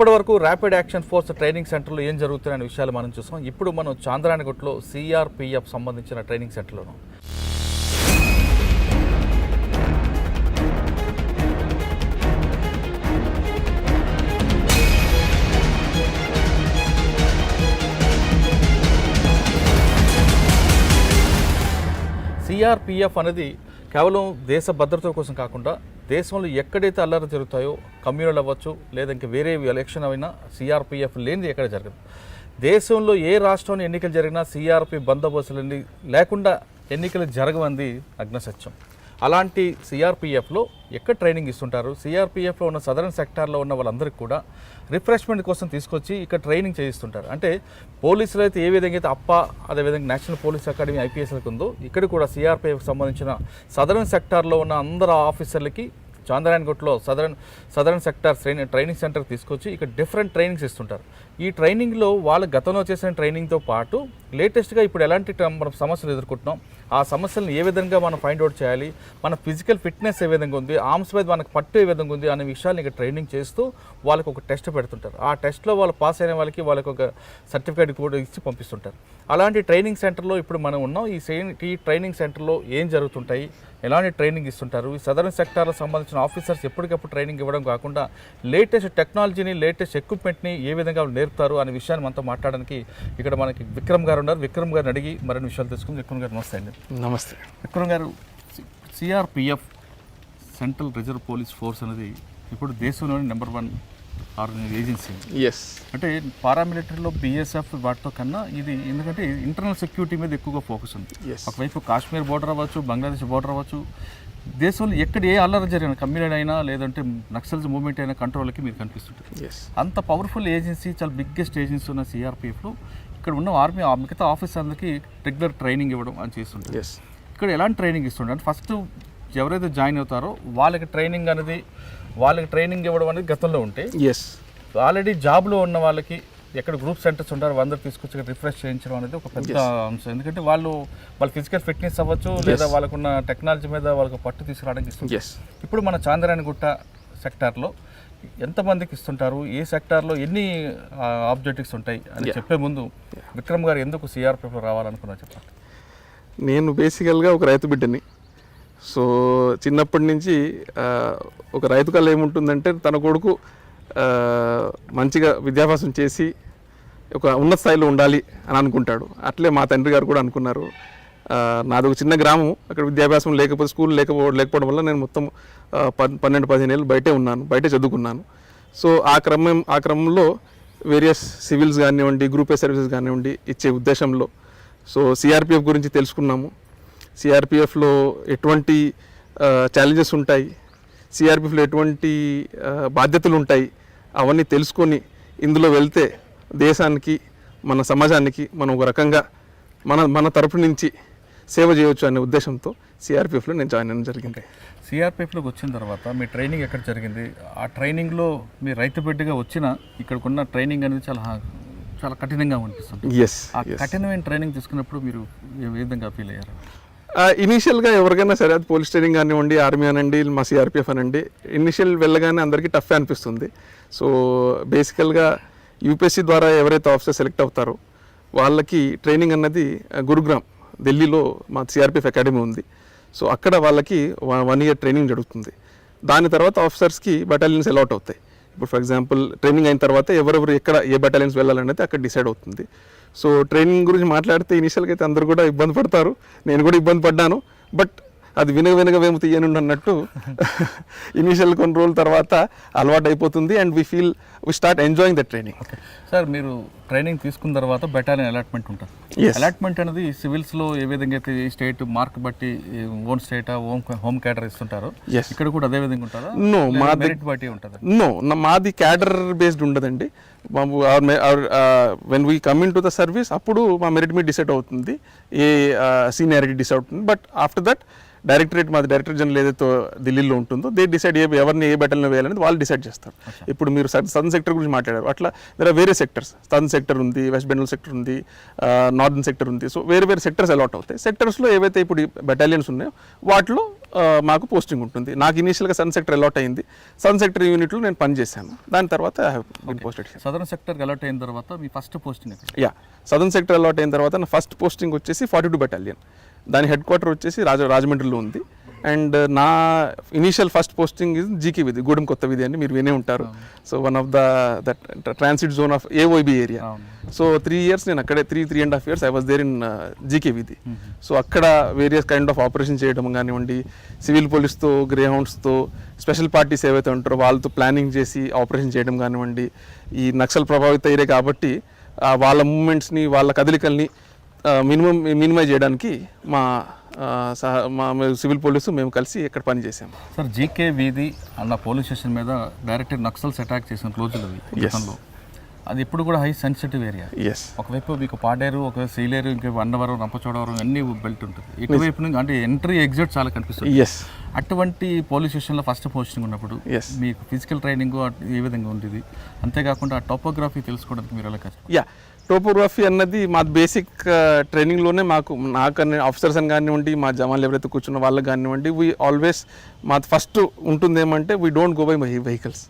ఇప్పటి వరకు rapid action force training సెంటర్లో ఏం జరుగుతున్నాయనే విషయాలు మనం చూసాం. ఇప్పుడు మనం చాంద్రానిగుట్లో సిఆర్పిఎఫ్ సంబంధించిన ట్రైనింగ్ సెంటర్లోను. సిఆర్పిఎఫ్ అనేది కేవలం దేశ భద్రత కోసం కాకుండా దేశంలో ఎక్కడైతే అల్లరి జరుగుతాయో కమ్యూనల్ అవ్వచ్చు లేదా ఇంకా వేరే ఎలక్షన్ అయినా సిఆర్పిఎఫ్ లేనిది ఎక్కడ జరగదు. దేశంలో ఏ రాష్ట్రంలో ఎన్నికలు జరిగినా సిఆర్పి బందోబస్తులన్నీ లేకుండా ఎన్నికలు జరగవంది అగ్నసత్యం అలాంటి సిఆర్పిఎఫ్లో ఎక్కడ ట్రైనింగ్ ఇస్తుంటారు? సిఆర్పిఎఫ్లో ఉన్న సదరన్ సెక్టార్లో ఉన్న వాళ్ళందరికీ కూడా రిఫ్రెష్మెంట్ కోసం తీసుకొచ్చి ఇక్కడ ట్రైనింగ్ చేయిస్తుంటారు. అంటే పోలీసులు అయితే ఏ విధంగా అయితే అప్ప అదేవిధంగా నేషనల్ పోలీస్ అకాడమీ ఐపీఎస్లకు ఉందో ఇక్కడ కూడా సిఆర్పిఎఫ్ సంబంధించిన సదరన్ సెక్టార్లో ఉన్న అందరు ఆఫీసర్లకి చాంద్రాయణగుట్లో southern southern sector training training centre తీసుకొచ్చి ఇక్కడ డిఫరెంట్ ట్రైనింగ్స్ ఇస్తుంటారు. ఈ ట్రైనింగ్లో వాళ్ళు గతంలో చేసిన ట్రైనింగ్తో పాటు లేటెస్ట్గా ఇప్పుడు ఎలాంటి మనం సమస్యలు ఎదుర్కొంటున్నాం ఆ సమస్యలను ఏ విధంగా మనం ఫైండ్ అవుట్ చేయాలి మన ఫిజికల్ ఫిట్నెస్ ఏ విధంగా ఉంది ఆర్మ్స్ మీద మనకు పట్టు ఏ విధంగా ఉంది అనే విషయాలు ఇక్కడ ట్రైనింగ్ చేస్తూ వాళ్ళకి ఒక టెస్ట్ పెడుతుంటారు. ఆ టెస్ట్లో వాళ్ళు పాస్ అయిన వాళ్ళకి వాళ్ళకి ఒక సర్టిఫికేట్ కూడా ఇచ్చి పంపిస్తుంటారు. అలాంటి ట్రైనింగ్ సెంటర్లో ఇప్పుడు మనం ఉన్నాం. ఈ ఈ ట్రైనింగ్ సెంటర్లో ఏం జరుగుతుంటాయి ఎలాంటి ట్రైనింగ్ ఇస్తుంటారు. ఈ సదరన్ సెక్టార్లకు సంబంధించిన ఆఫీసర్స్ ఎప్పటికప్పుడు ట్రైనింగ్ ఇవ్వడం కాకుండా లేటెస్ట్ టెక్నాలజీని లేటెస్ట్ ఎక్విప్మెంట్ని ఏ విధంగా నేర్పుతారు అనే విషయాన్ని మనతో మాట్లాడడానికి ఇక్కడ మనకి విక్రమ్ గారు ఉన్నారు. విక్రమ్ గారిని అడిగి మరిన్ని విషయాలు తెలుసుకుని విక్రమ్ గారు నమస్తే అండి. నమస్తే. Vikram garu CRPF central reserve police force అనేది ఇప్పుడు దేశంలోని నెంబర్ వన్ ఏజెన్సీ? ఎస్ అంటే పారామిలిటరీలో బీఎస్ఎఫ్ వాటితో కన్నా ఇది ఎందుకంటే ఇంటర్నల్ సెక్యూరిటీ మీద ఎక్కువగా ఫోకస్ ఉంది. ఒకవైపు కాశ్మీర్ బోర్డర్ అవ్వచ్చు బంగ్లాదేశ్ బోర్డర్ అవ్వచ్చు దేశంలో ఎక్కడ ఏ అల్లరి జరిగిన కమ్యూనిటీ అయినా లేదంటే నక్సల్స్ మూవ్మెంట్ అయినా కంట్రోల్కి మీరు కనిపిస్తుంటుంది అంత పవర్ఫుల్ ఏజెన్సీ చాలా బిగ్గెస్ట్ ఏజెన్సీ ఉన్న సిఆర్పిఎఫ్లో ఇక్కడ ఉన్న ఆర్మీ మిగతా ఆఫీసర్లకి రెగ్యులర్ ట్రైనింగ్ ఇవ్వడం అని చేస్తుంటారు. ఇక్కడ ఎలాంటి ట్రైనింగ్ అంటే ఫస్ట్ ఎవరైతే జాయిన్ అవుతారో వాళ్ళకి ట్రైనింగ్ అనేది వాళ్ళకి ట్రైనింగ్ ఇవ్వడం అనేది గతంలో ఉంటే ఎస్ ఆల్రెడీ జాబ్లో ఉన్న వాళ్ళకి ఎక్కడ గ్రూప్ సెంటర్స్ ఉంటారో అందరు తీసుకొచ్చి రిఫ్రెష్ చేయించడం అనేది ఒక పెద్ద అంశం. ఎందుకంటే వాళ్ళు వాళ్ళ ఫిజికల్ ఫిట్నెస్ అవ్వచ్చు లేదా వాళ్ళకున్న టెక్నాలజీ మీద వాళ్ళకి పట్టు తీసుకురావడానికి ఇస్తుంది ఎస్ ఇప్పుడు మన చాంద్రాయణగుట్ట సెక్టార్లో ఎంతమందికి ఇస్తుంటారు ఏ సెక్టార్లో ఎన్ని ఆబ్జెక్టివ్స్ ఉంటాయి అని చెప్పే ముందు విక్రమ్ గారు ఎందుకు సిఆర్పిఎఫ్లో రావాలనుకున్నా చెప్పండి. నేను బేసికల్గా ఒక రైతు బిడ్డని సో చిన్నప్పటి నుంచి ఒక రైతు కళ ఏముంటుందంటే తన కొడుకు మంచిగా విద్యాభ్యాసం చేసి ఒక ఉన్నత స్థాయిలో ఉండాలి అని అనుకుంటాడు. అట్లే మా తండ్రి గారు కూడా అనుకున్నారు. నాది ఒక చిన్న గ్రామం అక్కడ విద్యాభ్యాసం లేకపోతే స్కూల్ లేకపో లేకపోవడం వల్ల నేను మొత్తం పన్- పన్నెండు పదిహేను ఏళ్ళు బయటే ఉన్నాను బయటే చదువుకున్నాను. సో ఆ క్రమం ఆ క్రమంలో వేరియస్ సివిల్స్ కానివ్వండి గ్రూప్ ఏ సర్వీసెస్ కానివ్వండి ఇచ్చే ఉద్దేశంలో. సో సిఆర్పిఎఫ్ గురించి తెలుసుకున్నాము. సిఆర్పిఎఫ్లో ఎటువంటి ఛాలెంజెస్ ఉంటాయి సిఆర్పిఎఫ్లో ఎటువంటి బాధ్యతలు ఉంటాయి అవన్నీ తెలుసుకొని ఇందులో వెళ్తే దేశానికి మన సమాజానికి మనం ఒక రకంగా మన మన తరపు నుంచి సేవ చేయవచ్చు అనే ఉద్దేశంతో సిఆర్పిఎఫ్లో నేను జాయిన్ అవ్వడం జరిగింది. సిఆర్పిఎఫ్లోకి వచ్చిన తర్వాత మీ ట్రైనింగ్ ఎక్కడ జరిగింది? ఆ ట్రైనింగ్లో మీ రైతు బిడ్డగా వచ్చిన ఇక్కడికున్న ట్రైనింగ్ అనేది చాలా చాలా కఠినంగా అనిపిస్తుంది. ఎస్ ఆ కఠినమైన ట్రైనింగ్ తీసుకున్నప్పుడు మీరు ఏ విధంగా ఫీల్ అయ్యారు? ఇనీషియల్గా ఎవరికైనా సరే అది పోలీస్ ట్రైనింగ్ కానివ్వండి ఆర్మీ అనండి మా సిఆర్పిఎఫ్ అనండి ఇనిషియల్ వెళ్ళగానే అందరికీ టఫ్ అనిపిస్తుంది. సో బేసికల్గా యూపీఎస్సీ ద్వారా ఎవరైతే ఆఫీసర్ సెలెక్ట్ అవుతారో వాళ్ళకి ట్రైనింగ్ అన్నది గురుగ్రామ్ ఢిల్లీలో మా సిఆర్పిఎఫ్ అకాడమీ ఉంది. సో అక్కడ వాళ్ళకి వన్ ఇయర్ ట్రైనింగ్ జరుగుతుంది. దాని తర్వాత ఆఫీసర్స్కి బటాలియన్స్ అలాట్ అవుతాయి. ఇప్పుడు ఫర్ ఎగ్జాంపుల్ ట్రైనింగ్ అయిన తర్వాత ఎవరెవరు ఎక్కడ ఏ బటాలియన్స్ వెళ్ళాలనేది అక్కడ డిసైడ్ అవుతుంది. సో ట్రైనింగ్ గురించి మాట్లాడితే ఇనిషియల్గా అయితే అందరూ కూడా ఇబ్బంది పడతారు. నేను కూడా ఇబ్బంది పడ్డాను. బట్ అది వినగ వినగ వేము తీయనుండి అన్నట్టు ఇనిషియల్ కొన్ని రోజుల తర్వాత అలవాటు అయిపోతుంది and we feel we start enjoying the training sir మీరు ట్రైనింగ్ తీసుకున్న తర్వాత బెటాలియన్ అలాట్మెంట్ ఉంటుంది. అలాట్మెంట్ అనేది సివిల్స్లో ఏ విధంగా అయితే ఈ స్టేట్ మార్క్ బట్టి ఓన్ స్టేటా హోమ్ హోమ్ క్యాడర్ ఇస్తుంటారో. ఇక్కడ కూడా అదే విధంగా ఉంటుందా? No, మా మెరిట్ బట్టి ఉంటుందా? నో మాది క్యాడర్ బేస్డ్ ఉండదండి. When we come into the service అప్పుడు మా మెరిట్ మీద డిసైడ్ అవుతుంది. ఏ సీనియారిటీ డిసైడ్ అవుతుంది. బట్ ఆఫ్టర్ దట్ డైరెక్టరేట్ మాది డైరెక్టర్ జనరల్ ఏదైతే ఢిల్లీలో ఉంటుందో దే డిసైడ్ ఏ ఎవరిని ఏ బెటల్లో వేయాలనేది వాళ్ళు డిసైడ్ చేస్తారు. ఇప్పుడు మీరు సదర్న్ సెక్టర్ గురించి మాట్లాడారు. అట్లా దర్ ఆర్ వేరే సెక్టర్స్ సదర్న్ సెక్టర్ ఉంది వెస్ట్ బెంగాల్ సెక్టర్ ఉంది నార్దర్న్ సెక్టర్ ఉంది. సో వేరే వేరే సెక్టర్స్ అలాట్ అవుతాయి. సెక్టర్స్లో ఏవైతే ఇప్పుడు బెటాలియన్స్ ఉన్నాయో వాటిలో మాకు పోస్టింగ్ ఉంటుంది. నాకు ఇనీషియల్గా సన్ సెక్టర్ అలాట్ అయింది. సన్ సెక్టర్ యూనిట్లో నేను పనిచేశాను దాని తర్వాత I been posted southern sector alert అయిన తర్వాత మీ first posting yeah southern sector allot అయిన తర్వాత నా ఫస్ట్ పోస్టింగ్ వచ్చేసి ఫార్టీ టూ బెటాలియన్ దాని హెడ్ క్వార్టర్ వచ్చేసి రాజ రాజమండ్రిలో ఉంది. అండ్ నా initial first posting is GK Veedhi Gudem కొత్త విధి అని మీరు వినే ఉంటారు. So one of the that transit zone of AOB area. So three years నేను అక్కడే three three and half years I was there in GK Veedhi so అక్కడ various kind of operation చేయడం కానివ్వండి సివిల్ పోలీస్తో గ్రే హౌండ్స్తో special parties ఏవైతే ఉంటారో వాళ్ళతో ప్లానింగ్ చేసి ఆపరేషన్ చేయడం కానివ్వండి ఈ నక్సల్ ప్రభావిత ఏరియా కాబట్టి వాళ్ళ మూమెంట్స్ని వాళ్ళ కదలికల్ని మినిమం మినిమైజ్ చేయడానికి మా సహ మా సివిల్ పోలీసు మేము కలిసి ఇక్కడ పని చేసాము సార్ జీకే వీధి అన్న పోలీస్ స్టేషన్ మీద డైరెక్ట్ నక్సల్స్ అటాక్ చేసిన రోజులు గతంలో. అది ఎప్పుడు కూడా హై సెన్సిటివ్ ఏరియా. ఎస్ ఒకవైపు మీకు పాడేరు ఒకవైపు సీలేరు ఇంకా వన్నవరం రంపచోడవరం అన్ని బెల్ట్ ఉంటుంది. ఇటువైపు నుంచి అంటే ఎంట్రీ ఎగ్జిట్ చాలా కనిపిస్తుంది. ఎస్ అటువంటి పోలీస్ స్టేషన్లో ఫస్ట్ పోస్టింగ్ ఉన్నప్పుడు. మీకు ఫిజికల్ ట్రైనింగ్ ఏ విధంగా ఉండేది. అంతేకాకుండా ఆ టోపోగ్రఫీ తెలుసుకోవడానికి మీరు ఎలా కష్టం యా టోపోగ్రఫీ అన్నది మా బేసిక్ ట్రైనింగ్లోనే uh, మాకు నాకు ఆఫీసర్స్ అని కానివ్వండి మా జవాన్లు ఎవరైతే కూర్చున్న వాళ్ళకి కానివ్వండి వీ ఆల్వేస్ మా ఫస్ట్ ఉంటుంది ఏమంటే we don't go by my vehicles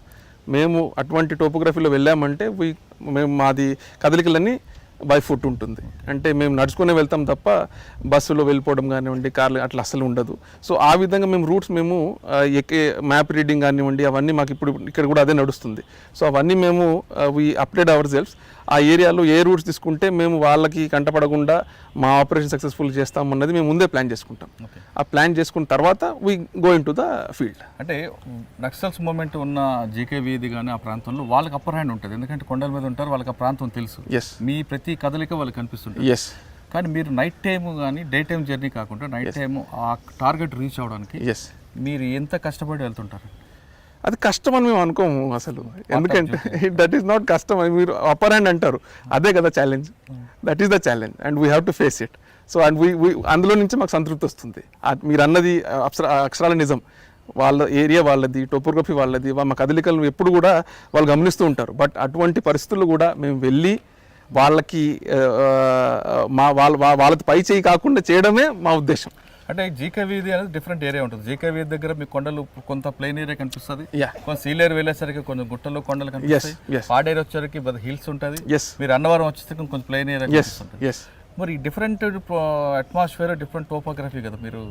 మేము అటువంటి టోపోగ్రఫీలో వెళ్ళామంటే వీ మేము మాది కదలికలన్నీ బై ఫుట్ ఉంటుంది. అంటే మేము నడుచుకునే వెళ్తాం తప్ప బస్సులో వెళ్ళిపోవడం కానివ్వండి కార్లు అట్లా అసలు ఉండదు. సో ఆ విధంగా మేము రూట్స్ మేము uh, ఎక్కే మ్యాప్ రీడింగ్ కానివ్వండి అవన్నీ మాకు ఇప్పుడు ఇక్కడ కూడా అదే నడుస్తుంది. సో అవన్నీ మేము వీ అప్డేట్ అవర్ సెల్ఫ్స్ ఆ ఏరియాలో ఏ రూట్స్ తీసుకుంటే మేము వాళ్ళకి కంటపడకుండా మా ఆపరేషన్ సక్సెస్ఫుల్ చేస్తామన్నది మేము ముందే ప్లాన్ చేసుకుంటాం. ఆ ప్లాన్ చేసుకున్న తర్వాత we go into the field అంటే నక్సల్స్ మూమెంట్ ఉన్న జీకే వీధి కానీ ఆ ప్రాంతంలో వాళ్ళకి అప్పర్ హ్యాండ్ ఉంటుంది. ఎందుకంటే కొండల మీద ఉంటారు వాళ్ళకి ఆ ప్రాంతం తెలుసు. ఎస్ మీ ప్రతి కదలిక వాళ్ళకి కనిపిస్తుంటుంది. ఎస్ కానీ మీరు నైట్ టైం కానీ డే టైం జర్నీ కాకుండా నైట్ టైం ఆ టార్గెట్ రీచ్ అవడానికి ఎస్ మీరు ఎంత కష్టపడి వెళ్తుంటారు? అది కష్టం అని మేము అనుకోము అసలు. ఎందుకంటే దట్ ఈస్ నాట్ కష్టం అని మీరు అప్పర్ హ్యాండ్ అంటారు. అదే కదా challenge that is the challenge and we have to face it so and we we అందులో నుంచి మాకు సంతృప్తి వస్తుంది. మీరు అన్నది అక్షర అక్షరాల నిజం. వాళ్ళ ఏరియా వాళ్ళది టోపోగ్రఫీ వాళ్ళది మా కదలికలను ఎప్పుడు కూడా వాళ్ళు గమనిస్తూ ఉంటారు. బట్ అటువంటి పరిస్థితుల్లో కూడా మేము వెళ్ళి వాళ్ళకి మా వాళ్ళ వా- వాళ్ళతో పై చేయి కాకుండా చేయడమే మా ఉద్దేశం. అంటే జీకే వీధి అనేది డిఫరెంట్ ఏరియా ఉంటుంది. జీకే వీధి దగ్గర మీకు కొండలు కొంత ప్లెయిన్ ఏరియా కనిపిస్తుంది. కొంత సీలేరు వెళ్ళేసరికి కొంచెం గుట్టలు కొండలు. కనిపిస్తాయి. పాడేరు వచ్చేసరికి హిల్స్ ఉంటుంది. మీరు అన్నవరం వచ్చేసరికి కొంచెం ప్లెయిన్ ఏరియా కనిపిస్తుంది మరి డిఫరెంట్ అట్మాస్ఫియర్ డిఫరెంట్ టోపోగ్రఫీ కదా మీరు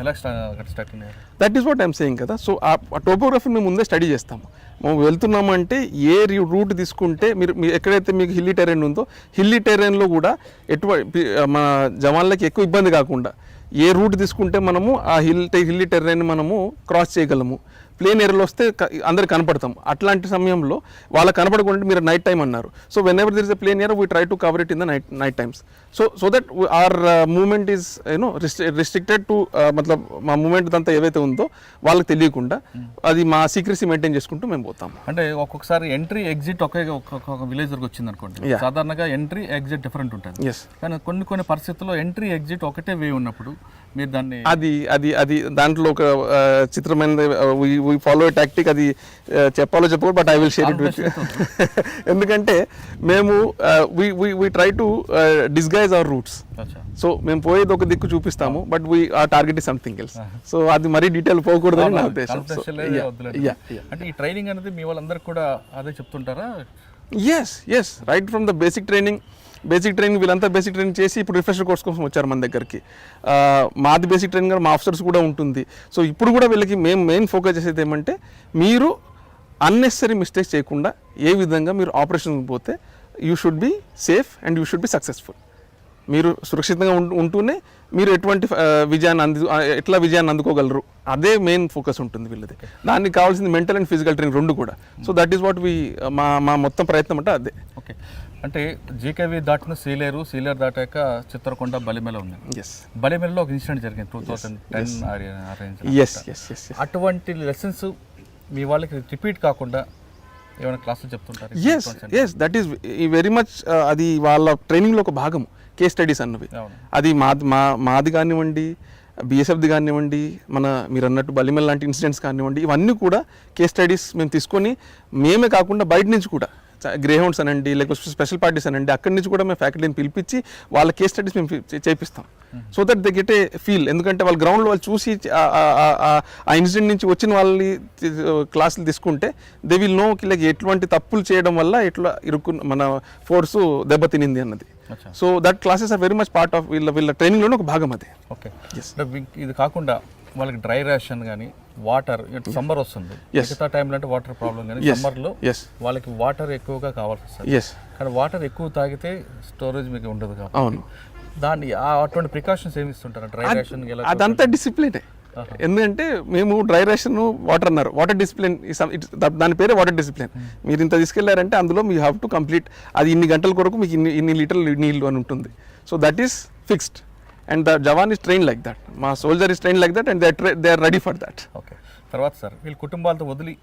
ఎలా స్టార్ట్ అయ్యారు that is what I'm saying కదా. సో ఆ టోపోగ్రఫీ మేము ముందే స్టడీ చేస్తాము. మేము వెళ్తున్నామంటే ఏ రూట్ తీసుకుంటే మీరు మీ ఎక్కడైతే మీకు హిల్లీ టెరెన్ ఉందో హిల్లీ టెరెన్లో కూడా ఎటువంటి మన జవాన్లకి ఎక్కువ ఇబ్బంది కాకుండా ఏ రూట్ తీసుకుంటే మనము ఆ హిల్ హిల్లీ టెర్రైన్ మనము క్రాస్ చేయగలము. ప్లేన్ ఏరియాలో వస్తే అందరు కనపడతాం. అట్లాంటి సమయంలో వాళ్ళకి కనపడకుండా మీరు నైట్ టైం అన్నారు. So whenever there is a plain area we try to cover it in the night night times so so that our movement is you know restricted to మతలబ్ మా మూమెంట్ అంతా ఏవైతే ఉందో వాళ్ళకి తెలియకుండా అది మా సీక్రెసీ మెయింటైన్ చేసుకుంటూ మేము పోతాం. అంటే ఒక్కొక్కసారి ఎంట్రీ ఎగ్జిట్ ఒకే ఒక్కొక్క విలేజ్ వరకు వచ్చింది అనుకోండి. సాధారణంగా ఎంట్రీ ఎగ్జిట్ డిఫరెంట్ ఉంటుంది. ఎస్ కానీ కొన్ని కొన్ని పరిస్థితుల్లో ఎంట్రీ ఎగ్జిట్ ఒకటే వే ఉన్నప్పుడు మీరు దాన్ని అది అది అది దాంట్లో ఒక ఆ, చిత్రమైన ఫాలో టాక్టిక్ అది ఆ, చెప్పాలో చెప్పకూడదు but I will share it with ఎందుకంటే మేము we try to disguise our routes. So మేము పోయేది ఒక దిక్కు చూపిస్తాము but we ah target is something else so అది మరీ డీటెయిల్ పోకూడదని నా ఉద్దేశం. అంటే ఈ ట్రైనింగ్ అనేది మీ వాళ్ళందరికీ కూడా అదే చెప్తుంటారా? Yes yes right from the basic training basic training వీళ్ళంతా బేసిక్ ట్రైనింగ్ చేసి ఇప్పుడు రిఫ్రెషర్ కోర్స్ కోసం వచ్చారు మన దగ్గరికి. మాది బేసిక్ ట్రైనింగ్ మా ఆఫీసర్స్ కూడా ఉంటుంది. సో ఇప్పుడు కూడా వీళ్ళకి మేము మెయిన్ ఫోకస్ చేసేది ఏమంటే మీరు అన్నెసరీ మిస్టేక్స్ చేయకుండా ఏ విధంగా మీరు ఆపరేషన్ పోతే you should be safe and you should be successful మీరు సురక్షితంగా ఉంటూనే మీరు ఎటువంటి విజయాన్ని అంది ఎట్లా విజయాన్ని అందుకోగలరు? అదే మెయిన్ ఫోకస్ ఉంటుంది వీళ్ళది. దానికి కావాల్సింది మెంటల్ అండ్ ఫిజికల్ ట్రైనింగ్ రెండు కూడా. So that is what we మా మా మొత్తం ప్రయత్నం అంటే అదే. ఓకే అంటే జీకేవి దాటిన సీలేరు సీలేరు దాటాక చిత్రకొండ బలిమెల ఉంది. బలిమెలలో ఒక ఇన్సిడెంట్ జరిగింది టూ థౌసండ్ టెన్ అటువంటి లెసన్స్ మీ వాళ్ళకి రిపీట్ కాకుండా ఏమైనా క్లాసులు చెప్తుంటారు? Yes yes that is very much అది వాళ్ళ ట్రైనింగ్లో ఒక భాగం కేస్ స్టడీస్ అన్నవి. అది మాది మా మాది కానివ్వండి బిఎస్ఎఫ్ది కానివ్వండి మన మీరు అన్నట్టు బలిమెల్ లాంటి ఇన్సిడెంట్స్ కానివ్వండి ఇవన్నీ కూడా కేస్ స్టడీస్ మేము తీసుకొని మేమే కాకుండా బయట నుంచి కూడా గ్రే హౌండ్స్ అనండి లేకపోతే స్పెషల్ పార్టీస్ అనండి అక్కడి నుంచి కూడా మేము ఫ్యాకల్టీని పిలిపించి వాళ్ళ కేస్ స్టడీస్ మేము చేపిస్తాం. So that they get a feel ఎందుకంటే వాళ్ళ గ్రౌండ్లో వాళ్ళు చూసి ఆ- ఇన్సిడెంట్ నుంచి వచ్చిన వాళ్ళని క్లాసులు తీసుకుంటే దే విల్ నో లైక్ ఎటువంటి తప్పులు చేయడం వల్ల ఎట్లా ఇరుక్కు మన ఫోర్స్ దెబ్బతినింది అన్నది. So that classes are very much part of వీళ్ళ వీళ్ళ ట్రైనింగ్లోనే ఒక భాగం అది. ఓకే ఇది కాకుండా వాళ్ళకి డ్రై రేషన్ కానీ వాటర్ సమ్మర్ వస్తుంది. మిగతా టైంలో అంటే వాటర్ ప్రాబ్లం కానీ. సమ్మర్లో వాళ్ళకి వాటర్ ఎక్కువగా కావాల్సి వస్తుంది. కానీ వాటర్ ఎక్కువ తాగితే స్టోరేజ్ మీకు ఉండదు కాబట్టి. అవును. దాన్ని అటువంటి ప్రికాషన్స్ ఏమి ఇస్తుంటారు? డ్రై రేషన్ అదంతా డిసిప్లినే ఎందుకంటే మేము డ్రై రేషన్ వాటర్ అన్నారు. వాటర్ డిసిప్లిన్ దాని పేరే వాటర్ డిసిప్లిన్ మీరు ఇంత తీసుకెళ్ళారంటే అందులో మీ హ్యావ్ టు కంప్లీట్ అది ఇన్ని గంటల కొరకు మీకు ఇన్ని ఇన్ని లీటర్లు నీళ్ళు అని ఉంటుంది. So that is fixed and the jawan is train like that మా soldier is train like that and they they are ready for that okay తర్వాత సార్ వీళ్ళు కుటుంబాలతో వదిలి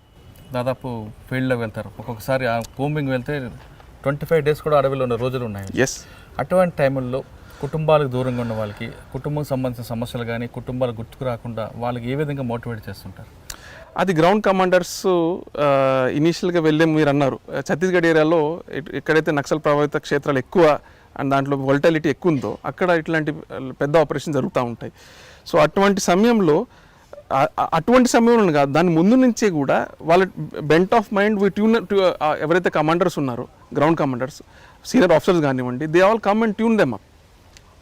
దాదాపు ఫీల్డ్లో వెళ్తారు. ఒక్కొక్కసారి ఆ కోంబింగ్ వెళ్తే ట్వంటీ ఫైవ్ డేస్ కూడా అడవిలో ఉన్న రోజులు ఉన్నాయి. ఎస్ అటువంటి టైంలో కుటుంబాలకు దూరంగా ఉన్న వాళ్ళకి కుటుంబం సంబంధించిన సమస్యలు కానీ కుటుంబాలు గుర్తుకు రాకుండా వాళ్ళకి ఏ విధంగా మోటివేట్ చేస్తుంటారు? అది గ్రౌండ్ కమాండర్స్ ఇనీషియల్గా వెళ్ళే మీరు అన్నారు. ఛత్తీస్గఢ్ ఏరియాలో ఎక్కడైతే నక్సల్ ప్రభావిత క్షేత్రాలు ఎక్కువ అండ్ దాంట్లో వోల్టాలిటీ ఎక్కువ ఉందో అక్కడ ఇట్లాంటి పెద్ద ఆపరేషన్ జరుగుతూ ఉంటాయి. సో అటువంటి సమయంలో అటువంటి సమయంలో కాదు దాని ముందు నుంచే కూడా వాళ్ళ bent of mind we tune ఎవరైతే కమాండర్స్ ఉన్నారో గ్రౌండ్ కమాండర్స్ సీనియర్ ఆఫీసర్స్ కానివ్వండి they all come and tune them up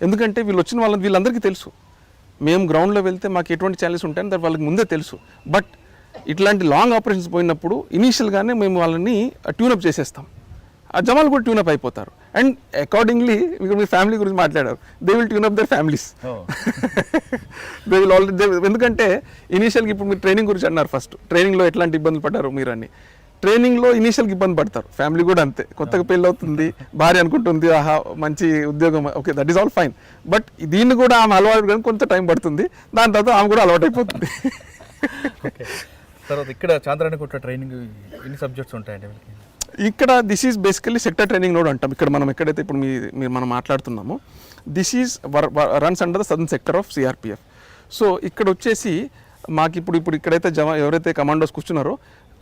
ఎందుకంటే వీళ్ళు వచ్చిన వాళ్ళని వీళ్ళందరికీ తెలుసు. మేము గ్రౌండ్లో వెళ్తే మాకు ఎటువంటి ఛాలెంజ్ ఉంటాయని దాని వాళ్ళకి ముందే తెలుసు. బట్ ఇట్లాంటి లాంగ్ ఆపరేషన్స్ పోయినప్పుడు ఇనీషియల్గానే మేము వాళ్ళని uh, ట్యూనప్ చేసేస్తాం. ఆ జమాలు కూడా ట్యూనప్ అయిపోతారు. అండ్ అకార్డింగ్లీ మీకు మీ ఫ్యామిలీ గురించి మాట్లాడారు. They will tune up their families they will already ఎందుకంటే ఇనీషియల్గా ఇప్పుడు మీరు ట్రైనింగ్ గురించి అన్నారు ఫస్ట్ ట్రైనింగ్లో ఎట్లాంటి ఇబ్బందులు పడ్డారు మీరు అని ట్రైనింగ్లో ఇనీషియల్గా ఇబ్బంది పడతారు. ఫ్యామిలీ కూడా అంతే. కొత్తగా పెళ్ళి అవుతుంది భార్య అనుకుంటుంది ఆహా మంచి ఉద్యోగం okay that is all fine but దీన్ని కూడా ఆమె అలవాటు కానీ కొంత టైం పడుతుంది. దాని తర్వాత ఆమె కూడా అలవాటు అయిపోతుంది. తర్వాత ఇక్కడ చాంద్రాని కొట్ట ట్రైనింగ్ ఎన్ని సబ్జెక్ట్స్ ఉంటాయండి ఇక్కడ this is basically sector training node అంటాం. ఇక్కడ మనం ఎక్కడైతే ఇప్పుడు మీ మీరు మనం మాట్లాడుతున్నామో this is runs under the southern sector of CRPF so ఇక్కడ వచ్చేసి మాకు ఇప్పుడు ఇప్పుడు ఇక్కడైతే జవా ఎవరైతే కమాండోస్ కూర్చున్నారో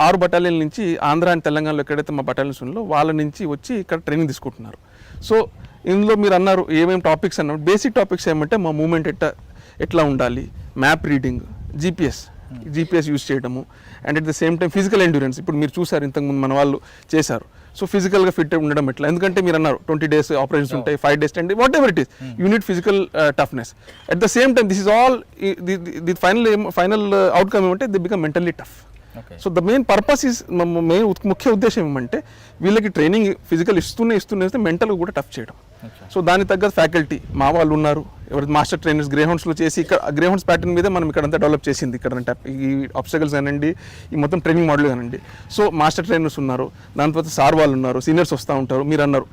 ఆరు బటాలియన్ నుంచి ఆంధ్ర అండ్ తెలంగాణలో ఎక్కడైతే మా బటాలియన్స్ ఉన్నారో వాళ్ళ నుంచి వచ్చి ఇక్కడ ట్రైనింగ్ తీసుకుంటున్నారు. సో ఇందులో మీరు అన్నారు ఏమేమి టాపిక్స్ అన్నారు బేసిక్ టాపిక్స్ ఏమంటే మా మూమెంట్ ఎట్లా ఎట్లా ఉండాలి map reading GPS GPS use చేయడము and at the same time physical endurance ఇప్పుడు మీరు చూసారు ఇంతకుముందు మన వాళ్ళు చేశారు. సో ఫిజికల్గా ఫిట్ ఉండడం ఎట్లా? ఎందుకంటే మీరు అన్నారు ట్వంటీ డేస్ ఆపరేషన్స్ ఉంటాయి five days ten days whatever it is unit physical toughness at the same time this is all the final final outcome ఏమంటే the become mentally tough so the main purpose is main ముఖ్య ఉద్దేశం ఏమంటే వీళ్ళకి training physical ఇస్తూనే ఇస్తూనే ఇస్తే mental కూడా tough చేయడం. సో దానికి తగ్గ ఫ్యాకల్టీ మా వాళ్ళు ఉన్నారు. ఎవరి మాస్టర్ ట్రైనర్స్ గ్రే హౌండ్స్లో చేసి ఇక్కడ గ్రే హౌండ్స్ ప్యాటర్న్ మీద మనం ఇక్కడంతా డెవలప్ చేసింది ఇక్కడ ఈ ఆబ్స్టకల్స్ కానివ్వండి ఈ మొత్తం ట్రైనింగ్ మోడల్ కానివ్వండి సో మాస్టర్ ట్రైనర్స్ ఉన్నారు. దాని తర్వాత సార్ వాళ్ళు ఉన్నారు. సీనియర్స్ వస్తూ ఉంటారు. మీరు అన్నారు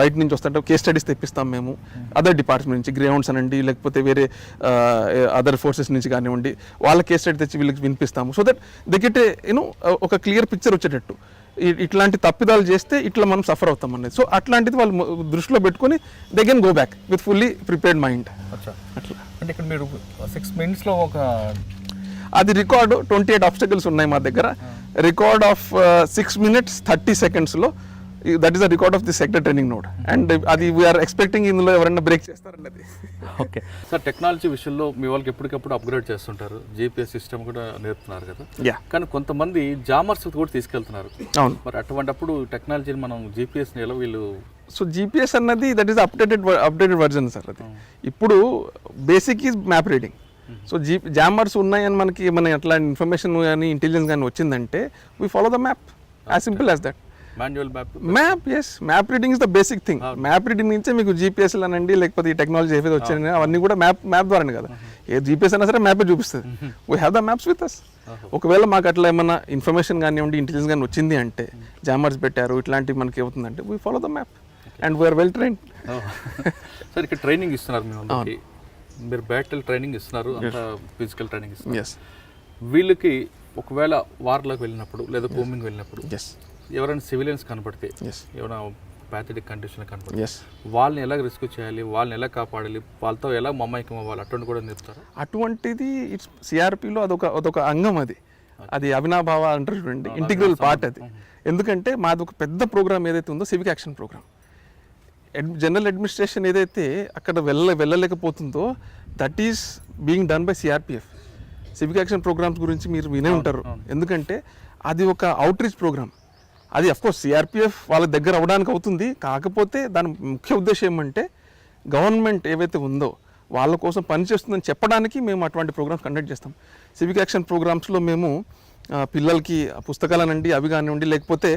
బయట నుంచి వస్తుంటే కేస్ స్టడీస్ తెప్పిస్తాం మేము. అదర్ డిపార్ట్మెంట్ నుంచి గ్రే హౌండ్స్ అనండి లేకపోతే వేరే అదర్ ఫోర్సెస్ నుంచి కానివ్వండి వాళ్ళ కేస్ స్టడీ తెచ్చి వీళ్ళకి వినిపిస్తాము. సో దట్ దిగటే యూనో ఒక క్లియర్ పిక్చర్ వచ్చేటట్టు. ఇట్లాంటి తప్పిదాలు చేస్తే ఇట్లా మనం సఫర్ అవుతాం అనేది సో అట్లాంటిది వాళ్ళు దృష్టిలో పెట్టుకొని they can go back with fully prepared mind అట్లా అంటే ఇక్కడ మీరు సిక్స్ మినిట్స్లో ఒక అది రికార్డు ట్వంటీ ఎయిట్ ఆబ్స్టకల్స్ ఉన్నాయి మా దగ్గర. Record of six minutes thirty సెకండ్స్లో that is the record of the sector training node and అది వీఆర్ ఎక్స్పెక్టింగ్ ఇందులో ఎవరైనా బ్రేక్ చేస్తారన్నది. ఓకే సార్ టెక్నాలజీ విషయంలో మీ వాళ్ళకి ఎప్పటికప్పుడు అప్గ్రేడ్ చేస్తుంటారు. జీపీఎస్ సిస్టమ్ కూడా నేర్పుతున్నారు కదా. యా కానీ కొంతమంది జామర్స్ కూడా తీసుకెళ్తున్నారు. అవును. మరి అటువంటప్పుడు టెక్నాలజీని మనం జీపీఎస్ని ఎలా వీళ్ళు సో జీపీఎస్ అన్నది that is updated updated version sir అది. ఇప్పుడు basic is map reading so G jammers ఉన్నాయని మనకి మన అట్లా ఇన్ఫర్మేషన్ కానీ ఇంటెలిజెన్స్ కానీ వచ్చిందంటే we follow the map as simple as that manual map map as map reading is the basic thing map reading నుంచే మీకు జీపీఎస్ అనండి లేకపోతే ఈ టెక్నాలజీ ఏవైతే వచ్చాయని అవన్నీ కూడా మ్యాప్ మ్యాప్ ద్వారానే కదా. ఏ జీపీఎస్ అయినా సరే మ్యాపే చూపిస్తుంది. We have the maps with us ఒకవేళ మాకు అట్లా ఏమన్నా ఇన్ఫర్మేషన్ కానివ్వండి ఇంటెలిజెన్స్ కానీ వచ్చింది అంటే జామర్స్ పెట్టారు ఇట్లాంటివి మనకి ఏమవుతుందంటే we follow the map and we're well trained sir ఇక్కడ ట్రైనింగ్ ఇస్తున్నారు మీరు బ్యాటిల్ ట్రైనింగ్ ఇస్తున్నారు అంత ఫిజికల్ ట్రైనింగ్ ఇస్తున్నారు. వీళ్ళకి ఒకవేళ వార్లోకి వెళ్ళినప్పుడు లేదా కోమింగ్ వెళ్ళినప్పుడు ఎస్ ఎవరైనా సివిలియన్స్ కనపడితే ఏమైనా ప్యాథటిక్ కండిషన్ కనపడుతుంది ఎస్ వాళ్ళని ఎలా రిస్క్ చేయాలి వాళ్ళని ఎలా కాపాడాలి వాళ్ళతో ఎలా మమ్మాయికం అవ్వాలి అటువంటి కూడా నేర్పుతారా? అటువంటిది ఇట్స్ సిఆర్పిలో అదొక అదొక అంగం అది. అది అవినాభావ అంటారు చూడండి ఇంటిగ్రల్ పార్ట్ అది. ఎందుకంటే మాది ఒక పెద్ద ప్రోగ్రామ్ ఏదైతే ఉందో civic action program general administration ఏదైతే అక్కడ వెళ్ళ వెళ్ళలేకపోతుందో that is being done by CRPF civic action programs గురించి మీరు వినే ఉంటారు. ఎందుకంటే అది ఒక అవుట్ రీచ్ ప్రోగ్రామ్ అది అఫ్కోర్స్ సిఆర్పిఎఫ్ వాళ్ళ దగ్గర అవ్వడానికి అవుతుంది. కాకపోతే దాని ముఖ్య ఉద్దేశం ఏమంటే గవర్నమెంట్ ఏవైతే ఉందో వాళ్ళ కోసం పనిచేస్తుందని చెప్పడానికి మేము అటువంటి ప్రోగ్రామ్స్ కండక్ట్ చేస్తాం. సివిక్ యాక్షన్ ప్రోగ్రామ్స్లో మేము పిల్లలకి పుస్తకాలనండి అవి కానివ్వండి లేకపోతే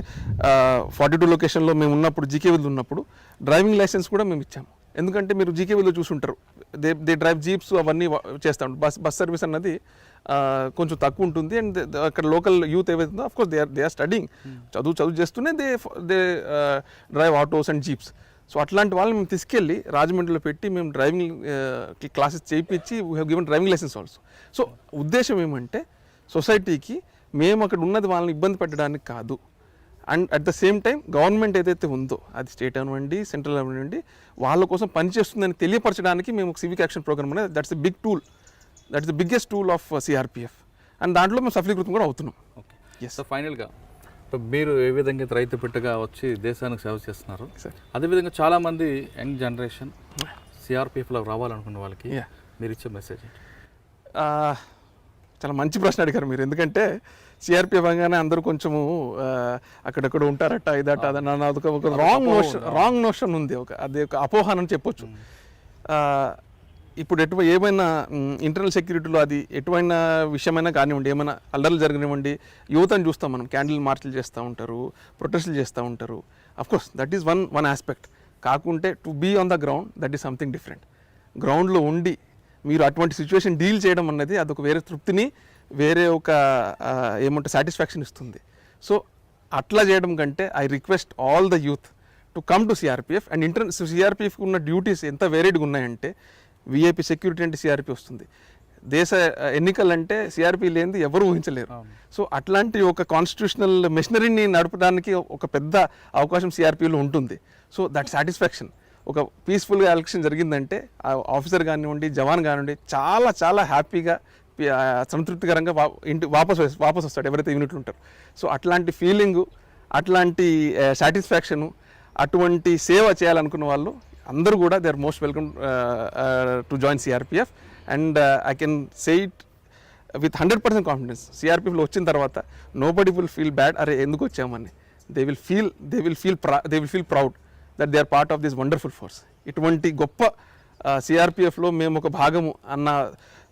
ఫార్టీ టూ లొకేషన్లో మేము ఉన్నప్పుడు జీకేవీలు ఉన్నప్పుడు డ్రైవింగ్ లైసెన్స్ కూడా మేము ఇచ్చాము. ఎందుకంటే మీరు జీకేవీలో చూసుంటారు. దే దే డ్రైవ్ జీప్స్ అవన్నీ చేస్తాం బస్ బస్ సర్వీస్ అన్నది కొంచెం తక్కువ ఉంటుంది. అండ్ అక్కడ local youth ఏవైతుందో of course they are they are studying చదువు చదువు చేస్తూనే they they drive autos and jeeps so అట్లాంటి వాళ్ళని మేము తీసుకెళ్ళి రాజమండ్రిలో పెట్టి మేము డ్రైవింగ్ క్లాసెస్ చేయించి we have given driving license also so ఉద్దేశం ఏమంటే సొసైటీకి మేము అక్కడ ఉన్నది వాళ్ళని ఇబ్బంది పెట్టడానికి కాదు. And at the same time government ఏదైతే ఉందో అది స్టేట్ అవ్వండి సెంట్రల్ అనివ్వండి వాళ్ళ కోసం పనిచేస్తుందని తెలియపరచడానికి మేము సివిక్ యాక్షన్ ప్రోగ్రామ్ అనేది that's a big tool that's the biggest tool of CRPF and దాంట్లో మేము సఫలీకృతం కూడా అవుతున్నాం. Okay Yes. సో ఫైనల్గా మీరు ఏ విధంగా అయితే రైతు బిడ్డగా వచ్చి దేశానికి సేవ చేస్తున్నారు. అదేవిధంగా చాలామంది యంగ్ జనరేషన్ సిఆర్పిఎఫ్లో రావాలనుకున్న వాళ్ళకి. మీరు ఇచ్చే మెసేజ్ చాలా మంచి ప్రశ్న అడిగారు మీరు. ఎందుకంటే సిఆర్పిఎఫ్ అనగానే అందరూ కొంచెము అక్కడక్కడ ఉంటారట ఇదట అదన ఒక రాంగ్ నోషన్ రాంగ్ నోషన్ ఉంది? ఒక అది ఒక అపోహన అని చెప్పొచ్చు. ఇప్పుడు ఎటు ఏమైనా ఇంటర్నల్ సెక్యూరిటీలో అది ఎటువైనా విషయమైనా కానివ్వండి ఏమైనా అల్లర్లు జరగనివ్వండి యువతను చూస్తాం మనం క్యాండిల్ మార్చ్లు చేస్తూ ఉంటారు ప్రొటెస్ట్లు చేస్తూ ఉంటారు. Of course that is one one aspect కాకుంటే to be on the ground that is something different గ్రౌండ్లో ఉండి మీరు అటువంటి సిచ్యువేషన్ డీల్ చేయడం అన్నది అదొక వేరే తృప్తిని వేరే ఒక ఏమంటే సాటిస్ఫాక్షన్ ఇస్తుంది. సో అట్లా చేయడం కంటే I request all the youth to come to CRPF and inter సిఆర్పిఎఫ్కి ఉన్న డ్యూటీస్ ఎంత వేరేడ్గా ఉన్నాయంటే విఐపి సెక్యూరిటీ అంటే సిఆర్పి వస్తుంది. దేశ ఎన్నికలంటే సిఆర్పి లేనిది ఎవరు ఊహించలేరు. సో అట్లాంటి ఒక కాన్స్టిట్యూషనల్ మెషినరీని నడపడానికి ఒక పెద్ద అవకాశం సిఆర్పిలో ఉంటుంది. సో దట్ సాటిస్ఫాక్షన్ ఒక పీస్ఫుల్గా ఎలక్షన్ జరిగిందంటే ఆ ఆఫీసర్ కానివ్వండి జవాన్ కానివ్వండి చాలా చాలా హ్యాపీగా సంతృప్తికరంగా వా- ఇంటి వాపస్ వాపస్ వస్తాడు. ఎవరైతే యూనిట్లు ఉంటారు. సో అట్లాంటి ఫీలింగు అట్లాంటి సాటిస్ఫాక్షను అటువంటి సేవ చేయాలనుకున్న వాళ్ళు అందరూ కూడా they are most welcome to join CRPF and I can say it with hundred percent confidence. సిఆర్పిఎఫ్లో వచ్చిన తర్వాత nobody will feel bad. అరే ఎందుకు వచ్చామని they will feel they will feel they will feel proud that they are part of this wonderful force. ఇటువంటి గొప్ప సిఆర్పిఎఫ్లో మేము ఒక భాగము అన్న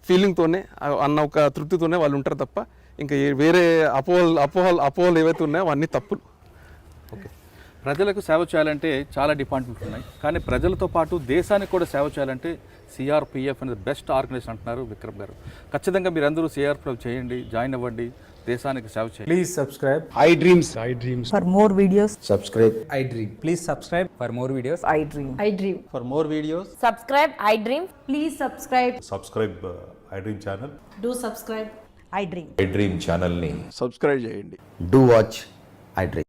ఫీలింగ్తోనే అన్న ఒక తృప్తితోనే వాళ్ళు ఉంటారు తప్ప ఇంకా వేరే అపోహలు అపోహలు అపోహలు ఏవైతే ఉన్నాయో అవన్నీ తప్పులు. ఓకే. ప్రజలకు సేవ చేయాలంటే చాలా డిపార్ట్మెంట్ ఉన్నాయి. కానీ ప్రజలతో పాటు దేశానికి కూడా సేవ చేయాలంటే సిఆర్పిఎఫ్ అనేది బెస్ట్ ఆర్గనైజేషన్ అంటున్నారు విక్రమ్ గారు. ఖచ్చితంగా మీరందరూ సిఆర్పిఎఫ్ చేయండి జాయిన్ అవ్వండి దేశానికి సేవ చేయండి. Please subscribe iDreams iDreams for more videos subscribe iDream please subscribe for more videos iDream iDream for more videos subscribe iDream please subscribe subscribe iDream channel do subscribe iDream iDream ఛానల్ని subscribe చేయండి. Do watch iDream